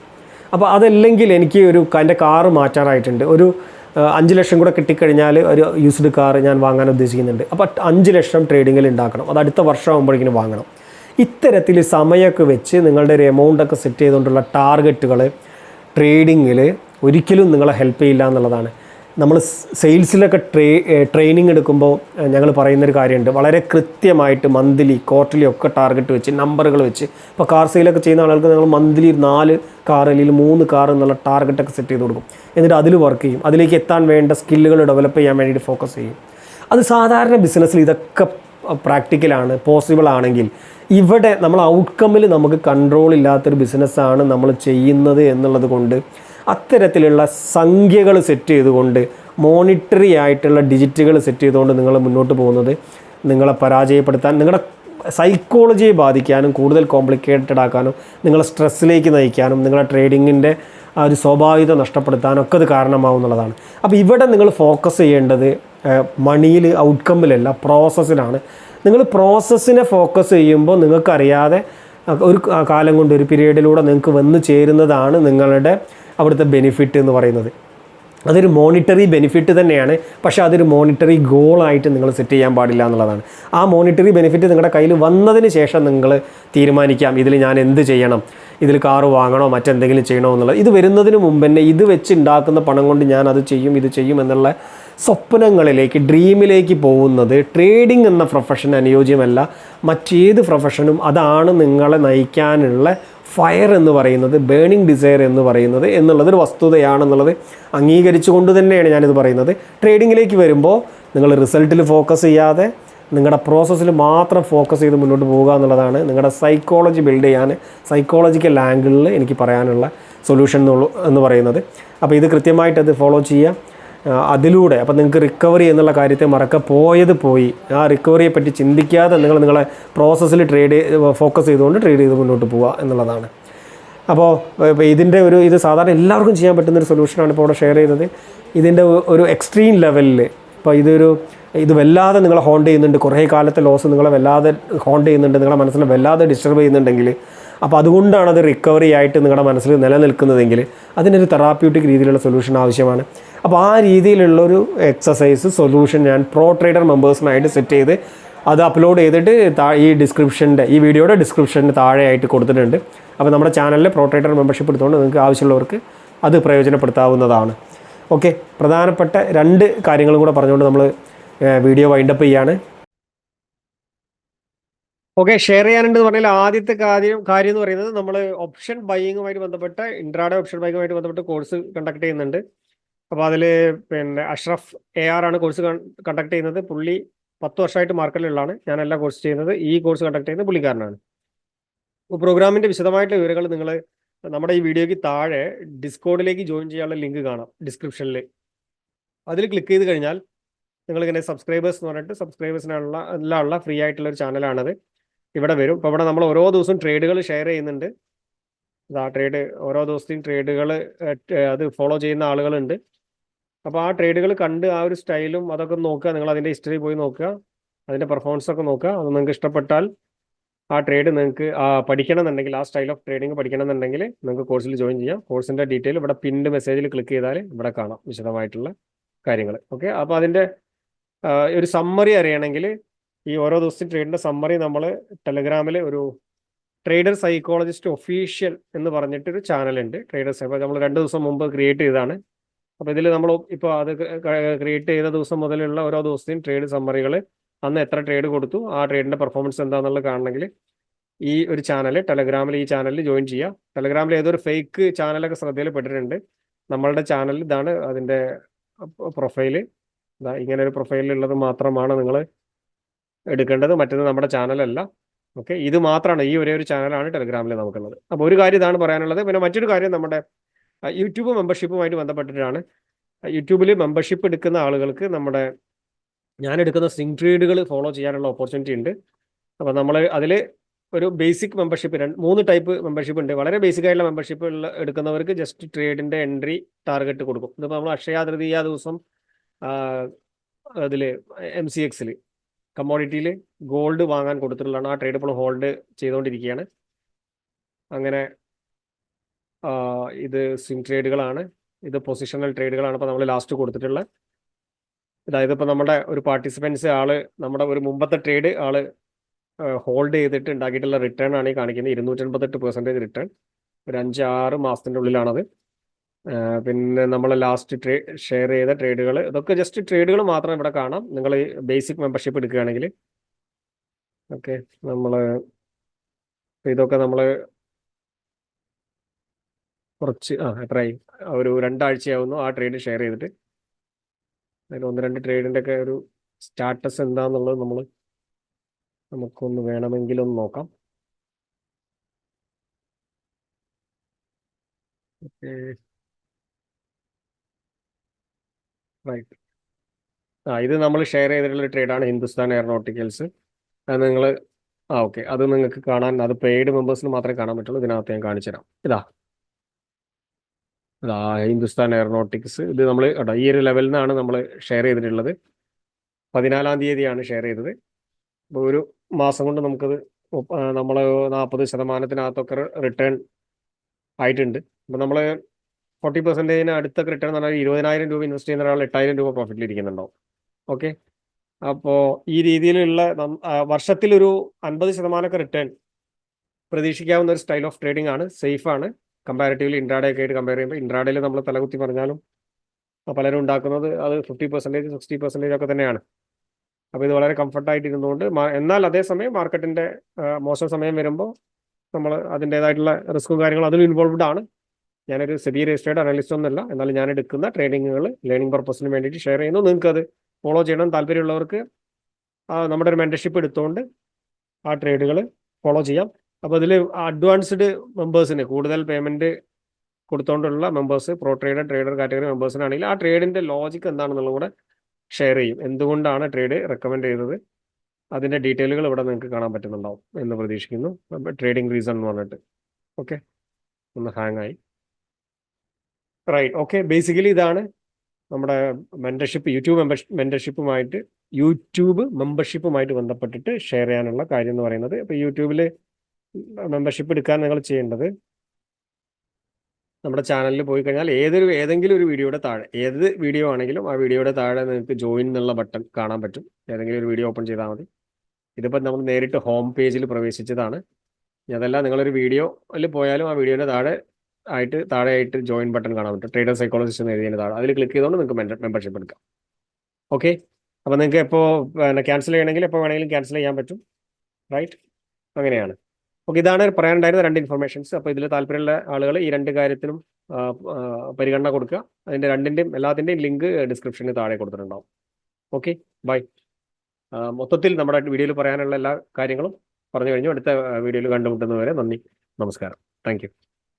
അപ്പോൾ അതല്ലെങ്കിൽ എനിക്ക് ഒരു എന്റെ കാറ് മാറ്റാറായിട്ടുണ്ട്. ഒരു അഞ്ച് ലക്ഷം കൂടെ കിട്ടിക്കഴിഞ്ഞാൽ ഒരു യൂസ്ഡ് കാർ ഞാൻ വാങ്ങാൻ ഉദ്ദേശിക്കുന്നുണ്ട്. അപ്പോൾ അഞ്ച് ലക്ഷം ട്രേഡിങ്ങിൽ ഉണ്ടാക്കണം. അത് അടുത്ത വർഷം ആകുമ്പോഴേക്കും വാങ്ങണം. ഇത്തരത്തിൽ സമയമൊക്കെ വെച്ച് നിങ്ങളുടെ ഒരു എമൗണ്ടൊക്കെ സെറ്റ് ചെയ്തുകൊണ്ടുള്ള ടാർഗറ്റുകൾ ട്രേഡിങ്ങിൽ ഒരിക്കലും നിങ്ങളെ ഹെൽപ്പ് ചെയ്യില്ല എന്നുള്ളതാണ്. നമ്മൾ സെയിൽസിലൊക്കെ ട്രേ ട്രെയിനിങ് എടുക്കുമ്പോൾ ഞങ്ങൾ പറയുന്നൊരു കാര്യമുണ്ട്. വളരെ കൃത്യമായിട്ട് മന്ത്ലി ക്വാർട്ടർലി ഒക്കെ ടാർഗറ്റ് വെച്ച് നമ്പറുകൾ വെച്ച്. ഇപ്പോൾ കാർ സെയിലൊക്കെ ചെയ്യുന്ന ആളുകൾക്ക് ഞങ്ങൾ മന്ത്ലി നാല് കാർ അല്ലെങ്കിൽ മൂന്ന് കാർ എന്നുള്ള ടാർഗറ്റൊക്കെ സെറ്റ് ചെയ്ത് കൊടുക്കും. എന്നിട്ട് അതിൽ വർക്ക് ചെയ്യും. അതിലേക്ക് എത്താൻ വേണ്ട സ്കില്ലുകൾ ഡെവലപ്പ് ചെയ്യാൻ വേണ്ടിയിട്ട് ഫോക്കസ് ചെയ്യും. അത് സാധാരണ ബിസിനസ്സിൽ ഇതൊക്കെ പ്രാക്ടിക്കലാണ് പോസിബിൾ ആണെങ്കിൽ. ഇവിടെ നമ്മൾ ഔട്ട്കമ്മിൽ നമുക്ക് കൺട്രോൾ ഇല്ലാത്തൊരു ബിസിനസ്സാണ് നമ്മൾ ചെയ്യുന്നത് എന്നുള്ളത് കൊണ്ട് അത്തരത്തിലുള്ള സംഖ്യകൾ സെറ്റ് ചെയ്തുകൊണ്ട് മോണിറ്ററി ആയിട്ടുള്ള ഡിജിറ്റുകൾ സെറ്റ് ചെയ്തുകൊണ്ട് നിങ്ങൾ മുന്നോട്ട് പോകുന്നത് നിങ്ങളെ പരാജയപ്പെടുത്താൻ നിങ്ങളുടെ സൈക്കോളജിയെ ബാധിക്കാനും കൂടുതൽ കോംപ്ലിക്കേറ്റഡ് ആക്കാനും നിങ്ങളെ സ്ട്രെസ്സിലേക്ക് നയിക്കാനും നിങ്ങളുടെ ട്രേഡിങ്ങിന്റെ ആ ഒരു സ്വാഭാവികത നഷ്ടപ്പെടുത്താനും ഒക്കെ അത് കാരണമാവും എന്നുള്ളതാണ്. അപ്പോൾ ഇവിടെ നിങ്ങൾ ഫോക്കസ് ചെയ്യേണ്ടത് മണിയിൽ ഔട്ട്കമ്മിലല്ല പ്രോസസ്സിലാണ് നിങ്ങൾ പ്രോസസ്സിനെ ഫോക്കസ് ചെയ്യുമ്പോൾ നിങ്ങൾക്കറിയാതെ ഒരു കാലം കൊണ്ട് ഒരു പീരീഡിലൂടെ നിങ്ങൾക്ക് വന്നു ചേരുന്നതാണ് നിങ്ങളുടെ അവിടുത്തെ ബെനിഫിറ്റ് എന്ന് പറയുന്നത്. അതൊരു മോണിറ്ററി ബെനിഫിറ്റ് തന്നെയാണ്. പക്ഷേ അതൊരു മോണിറ്ററി ഗോളായിട്ട് നിങ്ങൾ സെറ്റ് ചെയ്യാൻ പാടില്ല എന്നുള്ളതാണ്. ആ മോണിറ്ററി ബെനിഫിറ്റ് നിങ്ങളുടെ കയ്യിൽ വന്നതിന് ശേഷം നിങ്ങൾ തീരുമാനിക്കാം. ഇതിൽ ഞാൻ എന്ത് ചെയ്യണം? ഇതിൽ കാറ് വാങ്ങണോ? മറ്റെന്തെങ്കിലും ചെയ്യണോ? എന്നുള്ളത് ഇത് വരുന്നതിന് മുമ്പ് തന്നെ ഇത് വെച്ച് ഉണ്ടാക്കുന്ന പണം കൊണ്ട് ഞാൻ അത് ചെയ്യും ഇത് ചെയ്യും എന്നുള്ള സ്വപ്നങ്ങളിലേക്ക് ഡ്രീമിലേക്ക് പോകുന്നത് ട്രേഡിംഗ് എന്ന പ്രൊഫഷൻ അനുയോജ്യമല്ല. മറ്റേത് പ്രൊഫഷനും അതാണ് നിങ്ങളെ നയിക്കാനുള്ള ഫയർ എന്ന് പറയുന്നത് ബേണിംഗ് ഡിസയർ എന്ന് പറയുന്നത് എന്നുള്ളത് ഒരു വസ്തുതയാണെന്നുള്ളത് അംഗീകരിച്ചുകൊണ്ട് തന്നെയാണ് ഞാനിത് പറയുന്നത്. ട്രേഡിങ്ങിലേക്ക് വരുമ്പോൾ നിങ്ങൾ റിസൾട്ടിൽ ഫോക്കസ് ചെയ്യാതെ നിങ്ങളുടെ പ്രോസസ്സിൽ മാത്രം ഫോക്കസ് ചെയ്ത് മുന്നോട്ട് പോവുക എന്നുള്ളതാണ് നിങ്ങളുടെ സൈക്കോളജി ബിൽഡ് ചെയ്യാൻ സൈക്കോളജിക്കൽ ആംഗിളിൽ എനിക്ക് പറയാനുള്ള സൊല്യൂഷൻ എന്ന് പറയുന്നത്. അപ്പോൾ ഇത് കൃത്യമായിട്ട് അത് ഫോളോ ചെയ്യുക. അതിലൂടെ അപ്പോൾ നിങ്ങൾക്ക് റിക്കവറി എന്നുള്ള കാര്യത്തെ മറക്ക പോയത് പോയി. ആ റിക്കവറിയെ പറ്റി ചിന്തിക്കാതെ നിങ്ങൾ നിങ്ങളെ പ്രോസസ്സിൽ ട്രേഡ് ഫോക്കസ് ചെയ്തുകൊണ്ട് ട്രേഡ് ചെയ്ത് മുന്നോട്ട് പോവുക എന്നുള്ളതാണ്. അപ്പോൾ ഇതിന്റെ ഒരു ഇത് സാധാരണ എല്ലാവർക്കും ചെയ്യാൻ പറ്റുന്ന ഒരു സൊല്യൂഷനാണ് ഇപ്പോൾ ഇവിടെ ഷെയർ ചെയ്തത്. ഇതിന്റെ ഒരു എക്സ്ട്രീം ലെവലിൽ ഇപ്പോൾ ഇതൊരു ഇത് വല്ലാതെ നിങ്ങളെ ഹോണ്ട് ചെയ്യുന്നുണ്ട്. കുറേ കാലത്തെ ലോസ് നിങ്ങളെ വല്ലാതെ ഹോണ്ട് ചെയ്യുന്നുണ്ട്. നിങ്ങളെ മനസ്സിനെ വല്ലാതെ ഡിസ്റ്റർബ് ചെയ്യുന്നുണ്ടെങ്കിൽ അപ്പോൾ അതുകൊണ്ടാണ് അത് റിക്കവറി ആയിട്ട് നിങ്ങളുടെ മനസ്സിൽ നിലനിൽക്കുന്നതെങ്കിൽ അതിനൊരു തെറാപ്യൂട്ടിക് രീതിയിലുള്ള സൊല്യൂഷൻ ആവശ്യമാണ്. അപ്പോൾ ആ രീതിയിലുള്ളൊരു എക്സസൈസ് സൊല്യൂഷൻ ഞാൻ പ്രോ ട്രേഡർ മെമ്പേഴ്സിനായിട്ട് സെറ്റ് ചെയ്ത് അത് അപ്ലോഡ് ചെയ്തിട്ട് ഈ ഡിസ്ക്രിപ്ഷന്റെ ഈ വീഡിയോയുടെ ഡിസ്ക്രിപ്ഷന് താഴെയായിട്ട് കൊടുത്തിട്ടുണ്ട്. അപ്പോൾ നമ്മുടെ ചാനലിലെ പ്രോ ട്രേഡർ മെമ്പർഷിപ്പ് എടുത്തുകൊണ്ട് നിങ്ങൾക്ക് ആവശ്യമുള്ളവർക്ക് അത് പ്രയോജനപ്പെടുത്താവുന്നതാണ്. ഓക്കെ പ്രധാനപ്പെട്ട രണ്ട് കാര്യങ്ങളും കൂടെ പറഞ്ഞുകൊണ്ട് നമ്മൾ വീഡിയോ വൈൻഡപ്പ് ചെയ്യാണ്. ഓക്കെ ഷെയർ ചെയ്യാനുണ്ട് പറഞ്ഞാൽ ആദ്യത്തെ കാര്യം കാര്യം എന്ന് പറയുന്നത് നമ്മൾ ഓപ്ഷൻ ബൈയിങ്ങുമായിട്ട് ബന്ധപ്പെട്ട ഇൻട്രാഡേ ഓപ്ഷൻ ബൈങ്ങുമായിട്ട് ബന്ധപ്പെട്ട് കോഴ്സ് കണ്ടക്ട് ചെയ്യുന്നുണ്ട്. അപ്പോൾ അതിൽ പിന്നെ അഷ്റഫ് എ ആർ ആണ് കോഴ്സ് കണ്ടക്ട് ചെയ്യുന്നത്. പുള്ളി പത്ത് വർഷമായിട്ട് മാർക്കറ്റിലുള്ളതാണ്. എല്ലാ കോഴ്സ് ചെയ്യുന്നത്. ഈ കോഴ്സ് കണ്ടക്ട് ചെയ്യുന്നത് പുള്ളിക്കാരനാണ്. അപ്പോൾ പ്രോഗ്രാമിന്റെ വിശദമായിട്ടുള്ള വിവരങ്ങൾ നിങ്ങൾ നമ്മുടെ ഈ വീഡിയോയ്ക്ക് താഴെ ഡിസ്കോഡിലേക്ക് ജോയിൻ ചെയ്യാനുള്ള ലിങ്ക് കാണാം ഡിസ്ക്രിപ്ഷനിൽ അതിൽ ക്ലിക്ക് ചെയ്ത് കഴിഞ്ഞാൽ നിങ്ങളിങ്ങനെ സബ്സ്ക്രൈബേഴ്സ് എന്ന് പറഞ്ഞിട്ട് സബ്സ്ക്രൈബേഴ്സിനുള്ള എല്ലാം ഉള്ള ഫ്രീ ആയിട്ടുള്ള ഒരു ചാനലാണത്. ഇവിടെ വരും. ഇപ്പോൾ ഇവിടെ നമ്മൾ ഓരോ ദിവസവും ട്രേഡുകൾ ഷെയർ ചെയ്യുന്നുണ്ട്. ആ ട്രേഡ് ഓരോ ദിവസത്തെയും ട്രേഡുകൾ അത് ഫോളോ ചെയ്യുന്ന ആളുകളുണ്ട്. അപ്പോൾ ആ ട്രേഡുകൾ കണ്ട് ആ ഒരു സ്റ്റൈലും അതൊക്കെ നോക്കുക. നിങ്ങൾ അതിന്റെ ഹിസ്റ്ററി പോയി നോക്കുക. അതിന്റെ പെർഫോമൻസ് ഒക്കെ നോക്കുക. അത് നിങ്ങൾക്ക് ഇഷ്ടപ്പെട്ടാൽ ആ ട്രേഡ് നിങ്ങൾക്ക് പഠിക്കണം എന്നുണ്ടെങ്കിൽ ആ സ്റ്റൈൽ ഓഫ് ട്രേഡിംഗ് പഠിക്കണം എന്നുണ്ടെങ്കിൽ നിങ്ങൾക്ക് കോഴ്സിൽ ജോയിൻ ചെയ്യാം. കോഴ്സിന്റെ ഡീറ്റെയിൽ ഇവിടെ പിൻഡ് മെസ്സേജിൽ ക്ലിക്ക് ചെയ്താൽ ഇവിടെ കാണാം വിശദമായിട്ടുള്ള കാര്യങ്ങൾ. ഓക്കെ അപ്പോൾ അതിന്റെ ഒരു സമ്മറി അറിയണമെങ്കിൽ ഈ ഓരോ ദിവസത്തെ ട്രേഡിന്റെ സമ്മറി നമ്മൾ ടെലഗ്രാമിൽ ഒരു ട്രേഡർ സൈക്കോളജിസ്റ്റ് ഒഫീഷ്യൽ എന്ന് പറഞ്ഞിട്ട് പറഞ്ഞിട്ടൊരു ചാനലുണ്ട് ട്രേഡേഴ്സ് അപ്പോൾ നമ്മൾ രണ്ട് ദിവസം മുമ്പ് ക്രിയേറ്റ് ചെയ്താണ് അപ്പോൾ ഇതിൽ നമ്മൾ ഇപ്പോൾ അത് ക്രിയേറ്റ് ചെയ്ത ദിവസം മുതലുള്ള ഓരോ ദിവസത്തെയും ട്രേഡ് സമ്മറികൾ അന്ന് എത്ര ട്രേഡ് കൊടുത്തു ആ ട്രേഡിന്റെ പെർഫോമൻസ് എന്താണെന്നുള്ളത് കാണണമെങ്കിൽ ഈ ഒരു ചാനൽ ടെലഗ്രാമിൽ ഈ ചാനലിൽ ജോയിൻ ചെയ്യുക. ടെലഗ്രാമിൽ ഏതൊരു ഫേക്ക് ചാനലൊക്കെ ശ്രദ്ധയിൽപ്പെട്ടിട്ടുണ്ട് നമ്മളുടെ ചാനൽ ഇതാണ് അതിന്റെ പ്രൊഫൈൽ ഇങ്ങനെ ഒരു പ്രൊഫൈലിലുള്ളത് മാത്രമാണ് നിങ്ങൾ എടുക്കേണ്ടത് മറ്റൊന്ന് നമ്മുടെ ചാനലല്ല. ഓക്കെ? ഇത് മാത്രമാണ് ഈ ഒരേ ഒരു ചാനലാണ് ടെലിഗ്രാമിൽ നമുക്കുള്ളത്. അപ്പോൾ ഒരു കാര്യം ഇതാണ് പറയാനുള്ളത്. പിന്നെ മറ്റൊരു കാര്യം നമ്മുടെ യൂട്യൂബ് മെമ്പർഷിപ്പുമായിട്ട് ബന്ധപ്പെട്ടിട്ടാണ്. യൂട്യൂബിൽ മെമ്പർഷിപ്പ് എടുക്കുന്ന ആളുകൾക്ക് നമ്മുടെ ഞാൻ എടുക്കുന്ന സിങ് ട്രേഡുകൾ ഫോളോ ചെയ്യാനുള്ള ഓപ്പർച്യൂണിറ്റി ഉണ്ട്. അപ്പോൾ നമ്മൾ അതിൽ ഒരു ബേസിക് മെമ്പർഷിപ്പ് രണ്ട് മൂന്ന് ടൈപ്പ് മെമ്പർഷിപ്പ് ഉണ്ട്. വളരെ ബേസിക് ആയിട്ടുള്ള മെമ്പർഷിപ്പ് എടുക്കുന്നവർക്ക് ജസ്റ്റ് ട്രേഡിന്റെ എൻട്രി ടാർഗറ്റ് കൊടുക്കും. ഇതിപ്പോൾ നമ്മൾ അക്ഷയ തൃതീയ ദിവസം അതിൽ എം സി എക്സിൽ കമ്മോഡിറ്റിയിൽ ഗോൾഡ് വാങ്ങാൻ കൊടുത്തിട്ടുള്ളതാണ്. ആ ട്രേഡ് ഇപ്പോൾ ഹോൾഡ് ചെയ്തുകൊണ്ടിരിക്കുകയാണ് അങ്ങനെ ഇത് സ്വിംഗ് ട്രേഡുകളാണ് ഇത് പൊസിഷണൽ ട്രേഡുകളാണ് ഇപ്പോൾ നമ്മൾ ലാസ്റ്റ് കൊടുത്തിട്ടുള്ളത് അതായത് ഇപ്പോൾ നമ്മുടെ ഒരു പാർട്ടിസിപ്പൻസ് ആൾ നമ്മുടെ ഒരു മുമ്പത്തെ ട്രേഡ് ആൾ ഹോൾഡ് ചെയ്തിട്ട് ഉണ്ടാക്കിയിട്ടുള്ള റിട്ടേൺ ആണ് ഈ കാണിക്കുന്നത്. ഇരുന്നൂറ്റൻപത്തെട്ട് പെർസെന്റേജ് റിട്ടേൺ ഒരു അഞ്ച് ആറ് മാസത്തിന്റെ ഉള്ളിലാണത് പിന്നെ നമ്മൾ ലാസ്റ്റ് ട്രേ ഷെയർ ചെയ്ത ട്രേഡുകൾ ഇതൊക്കെ ജസ്റ്റ് ട്രേഡുകൾ മാത്രം ഇവിടെ കാണാം. നിങ്ങൾ ബേസിക് മെമ്പർഷിപ്പ് എടുക്കുകയാണെങ്കിൽ. ഓക്കെ നമ്മൾ ഇതൊക്കെ നമ്മൾ കുറച്ച് ആ എത്രയായി? ഒരു രണ്ടാഴ്ചയാവുന്നു ആ ട്രേഡ് ഷെയർ ചെയ്തിട്ട്. അതിൽ ഒന്ന് രണ്ട് ട്രേഡിന്റെ ഒക്കെ ഒരു സ്റ്റാറ്റസ് എന്താന്നുള്ളത് നമ്മൾ നമുക്കൊന്ന് വേണമെങ്കിലൊന്ന് നോക്കാം. റൈറ്റ് ആ ഇത് നമ്മൾ ഷെയർ ചെയ്തിട്ടുള്ള ട്രേഡാണ് ഹിന്ദുസ്ഥാൻ എയറോനോട്ടിക്കൽസ് അത് നിങ്ങൾ ആ ഓക്കെ അത് നിങ്ങൾക്ക് കാണാൻ അത് പെയ്ഡ് മെമ്പേഴ്സിന് മാത്രമേ കാണാൻ പറ്റുള്ളൂ. ഇതിനകത്ത് ഞാൻ കാണിച്ചു തരാം. ഇതാ. ഇതാ ഹിന്ദുസ്ഥാൻ എയറോനോട്ടിക്സ് ഇത് നമ്മൾ കേട്ടോ ഈ ഒരു ലെവലിൽ നിന്നാണ് നമ്മൾ ഷെയർ ചെയ്തിട്ടുള്ളത്. പതിനാലാം തീയതിയാണ് ഷെയർ ചെയ്തത്. അപ്പോൾ ഒരു മാസം കൊണ്ട് നമുക്കത് നമ്മൾ നാൽപ്പത് ശതമാനത്തിനകത്തൊക്കെ റിട്ടേൺ ആയിട്ടുണ്ട്. അപ്പം നമ്മൾ ഫോർട്ടി പെർസെന്റേജിന് അടുത്തൊക്കെ റിട്ടേൺ എന്ന് പറഞ്ഞാൽ ഇരുപതിനായിരം രൂപ ഇൻവെസ്റ്റ് ചെയ്യുന്ന ഒരാൾ എട്ടായിരം രൂപ പ്രോഫിറ്റിൽ ഇരിക്കുന്നുണ്ടാവും. ഓക്കെ അപ്പോൾ ഈ രീതിയിലുള്ള വർഷത്തിലൊരു അൻപത് ശതമാനമൊക്കെ റിട്ടേൺ പ്രതീക്ഷിക്കാവുന്ന ഒരു സ്റ്റൈൽ ഓഫ് ട്രേഡിംഗ് ആണ്. സേഫ് ആണ്. കമ്പാരിറ്റീവ്ലി ഇൻട്രാഡേ ഒക്കെ ആയിട്ട് കമ്പയർ ചെയ്യുമ്പോൾ ഇൻട്രാഡേയിൽ നമ്മൾ തലകുത്തി പറഞ്ഞാലും പലരും ഉണ്ടാക്കുന്നത് അത് ഫിഫ്റ്റി പെർസെന്റേജ് സിക്സ്റ്റി പെർസെന്റേജ് ഒക്കെ തന്നെയാണ്. അപ്പോൾ ഇത് വളരെ കംഫർട്ടായിട്ട് ഇരുന്നുകൊണ്ട് എന്നാൽ അതേസമയം മാർക്കറ്റിന്റെ മോശം സമയം വരുമ്പോൾ നമ്മൾ അതിന്റേതായിട്ടുള്ള റിസ്ക്കും കാര്യങ്ങളും അതിൽ ഇൻവോൾവ്ഡ് ആണ്. ഞാനൊരു സെബി രജിസ്റ്റേഡ് അനലിസ്റ്റ് ഒന്നല്ല എന്നാൽ ഞാൻ എടുക്കുന്ന ട്രേഡിങ്ങുകൾ ലേണിംഗ് പർപ്പസിന് വേണ്ടിയിട്ട് ഷെയർ ചെയ്യുന്നു. നിങ്ങൾക്ക് അത് ഫോളോ ചെയ്യണം. താല്പര്യമുള്ളവർക്ക് നമ്മുടെ ഒരു മെന്റർഷിപ്പ് എടുത്തുകൊണ്ട് ആ ട്രേഡുകൾ ഫോളോ ചെയ്യാം. അപ്പോൾ അതിൽ അഡ്വാൻസ്ഡ് മെമ്പേഴ്സിന് കൂടുതൽ payment കൊടുത്തുകൊണ്ടുള്ള members pro trader trader category മെമ്പേഴ്സിനാണെങ്കിൽ ആ ട്രേഡിന്റെ ലോജിക്ക് എന്താണെന്നുള്ള കൂടെ ഷെയർ ചെയ്യും. എന്തുകൊണ്ടാണ് ട്രേഡ് റെക്കമെൻഡ് ചെയ്തത്? അതിന്റെ ഡീറ്റെയിലുകൾ ഇവിടെ നിങ്ങൾക്ക് കാണാൻ പറ്റുന്നുണ്ടാവും എന്ന് പ്രതീക്ഷിക്കുന്നു. ട്രേഡിംഗ് റീസൺ എന്ന് പറഞ്ഞിട്ട്. ഓക്കെ? ഒന്ന് ഹാങ് ആയി റൈറ്റ് ഓക്കെ ബേസിക്കലി ഇതാണ് നമ്മുടെ മെന്റർഷിപ്പ് യൂട്യൂബ് മെന്റർഷിപ്പുമായിട്ട് യൂട്യൂബ് മെമ്പർഷിപ്പുമായിട്ട് ബന്ധപ്പെട്ടിട്ട് ഷെയർ ചെയ്യാനുള്ള കാര്യം എന്ന് പറയുന്നത്. ഇപ്പോൾ യൂട്യൂബിൽ മെമ്പർഷിപ്പ് എടുക്കാൻ നിങ്ങൾ ചെയ്യേണ്ടത് നമ്മുടെ ചാനലിൽ പോയി കഴിഞ്ഞാൽ ഏതൊരു ഏതെങ്കിലും ഒരു വീഡിയോയുടെ താഴെ ഏത് വീഡിയോ ആണെങ്കിലും ആ വീഡിയോയുടെ താഴെ നിങ്ങൾക്ക് ജോയിൻ എന്നുള്ള ബട്ടൺ കാണാൻ പറ്റും. ഏതെങ്കിലും ഒരു വീഡിയോ ഓപ്പൺ ചെയ്താൽ മതി. ഇതിപ്പോൾ നമ്മൾ നേരിട്ട് ഹോം പേജിൽ പ്രവേശിച്ചതാണ്. അതല്ല നിങ്ങളൊരു വീഡിയോയിൽ പോയാലും ആ വീഡിയോയുടെ താഴെ ആയിട്ട് താഴെ ആയിട്ട് ജോയിൻ ബട്ടൺ കാണാൻ പറ്റും. ട്രേഡർ സൈക്കോളജിസ്റ്റ് എന്ന് എഴുതിയതിന് താഴെ. അതിൽ ക്ലിക്ക് ചെയ്തുകൊണ്ട് നിങ്ങൾക്ക് മെമ്പർഷിപ്പ് എടുക്കാം. ഓക്കെ അപ്പോൾ നിങ്ങൾക്ക് എപ്പോൾ പിന്നെ ക്യാൻസൽ ചെയ്യണമെങ്കിൽ എപ്പോൾ വേണമെങ്കിലും ക്യാൻസൽ ചെയ്യാൻ പറ്റും. റൈറ്റ് അങ്ങനെയാണ്. ഓക്കെ ഇതാണ് പറയാനുണ്ടായിരുന്ന രണ്ട് ഇൻഫർമേഷൻസ് അപ്പോൾ ഇതിൽ താല്പര്യമുള്ള ആളുകൾ ഈ രണ്ട് ആ, പരിഗണന കൊടുക്കുക. അതിന്റെ രണ്ടിന്റെയും എല്ലാത്തിന്റെയും ലിങ്ക് ഡിസ്ക്രിപ്ഷനിൽ താഴെ കൊടുത്തിട്ടുണ്ടാവും. ഓക്കെ ബൈ മൊത്തത്തിൽ നമ്മുടെ വീഡിയോയിൽ പറയാനുള്ള എല്ലാ കാര്യങ്ങളും പറഞ്ഞു കഴിഞ്ഞു. അടുത്ത വീഡിയോയിൽ കണ്ടുമുട്ടുന്നതുവരെ നന്ദി. നമസ്കാരം. താങ്ക്